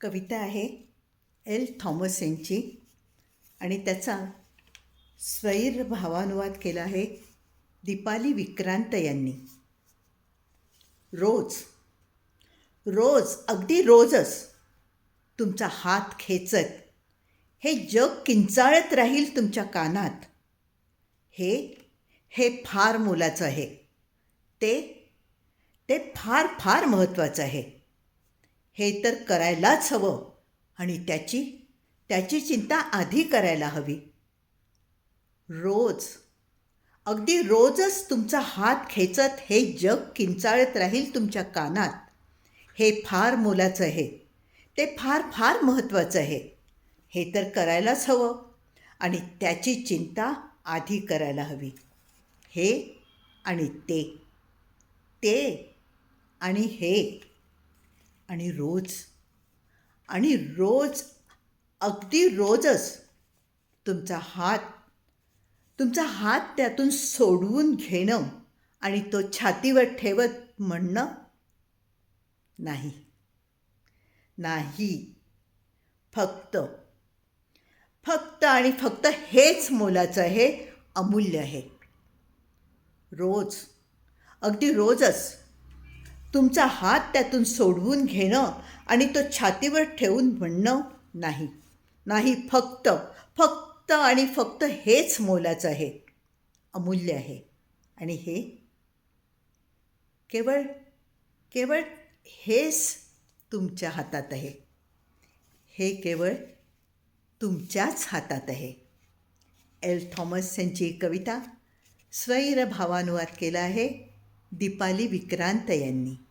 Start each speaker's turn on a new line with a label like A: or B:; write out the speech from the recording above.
A: कविता आहे L Thomas यांची आणि त्याचा स्वैर भावानुवाद केला आहे दीपाली विक्रांत यांनी. रोज रोज अगदी रोजच तुमचा हात खेचत हे जग किंचाळत राहील तुमच्या कानात. हे हे फार मोलाचं आहे. ते ते फार फार महत्त्वाचं आहे. हे तर करायलाच हवं आणि त्याची त्याची चिंता आधी करायला हवी. रोज. अगदी रोजच तुमचा हात खेचत हे जग किंचाळत राहील तुमच्या कानात. हे फार मोलाचं आहे. ते फार फार महत्त्वाचं आहे. हे तर करायलाच हवं आणि त्याची चिंता आधी करायला हवी. हे आणि ते. ते आणि हे. आणि रोज आणि रोज अगदी रोजच तुमचा हात तुमचा हात त्यातून सोडवून घेणं आणि तो छातीवर ठेवत म्हणणं नाही. नाही. फक्त फक्त आणि फक्त हेच मोलाचं आहे अमूल्य आहे. रोज अगदी रोजच तुमचा हात त्यातून सोडवून घेणं आणि तो छातीवर ठेवून म्हणणं नाही. नाही फक्त फक्त आणि फक्त हेच मोलाचं आहे. अमूल्य आहे. आणि हे? केवळ केवळ हेच तुमच्या हातात आहे. हे केवळ तुमच्याच हातात आहे. एल. थॉमस यांची कविता स्वैर भावानुवाद केला आहे. दीपाली विक्रांत यांनी.